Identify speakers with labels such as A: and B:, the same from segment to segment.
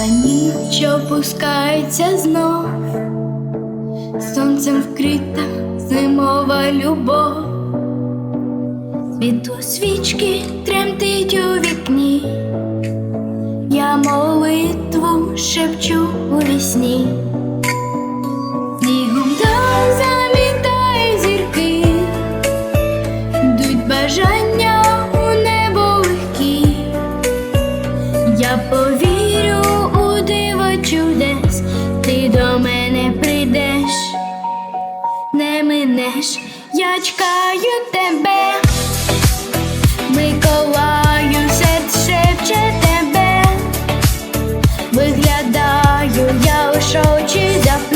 A: Тепла ніч опускається знов, сонцем вкрита зимова любов, світло свічки тремтить у вікні, я молитву шепчу у вісні, до мене прийдеш, не минеш, я чекаю тебе, Миколаю, серце шепче тебе, виглядаю, я лиш очі заплющу,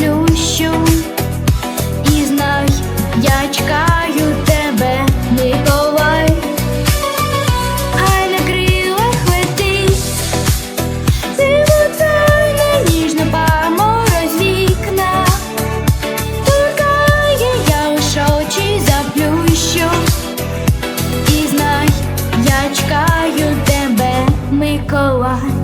A: Миколай.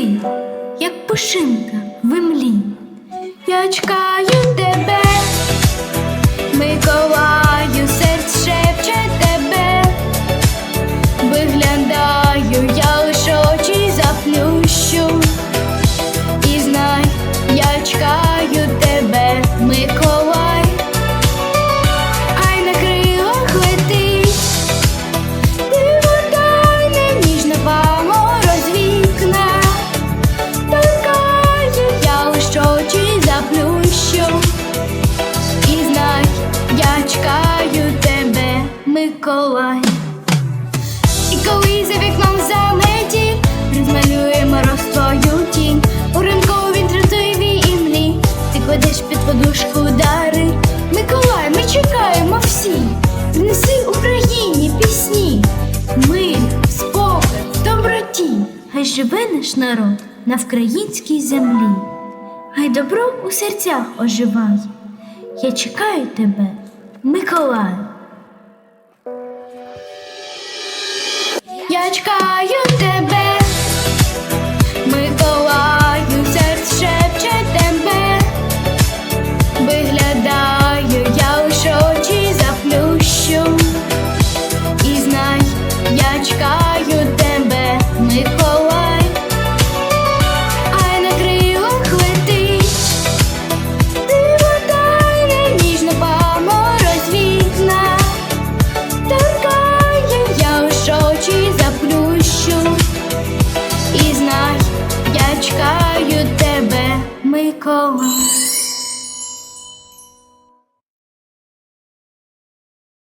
A: Прилети, як пушинка в імлі. Я чекаю тебе. Миколаю, Миколай. І коли за вікном залетить, розмалює мороз твою тінь. У ранковій тротуєвій імлі ти кладеш під подушку дари. Миколай, ми чекаємо всі. Принеси Україні пісні. Мир, спокій, доброті. Хай живе наш народ на вкраїнській землі. Хай добро у серцях оживає. Я чекаю тебе, Миколаю. Я чекаю тебе, тебе, Микола.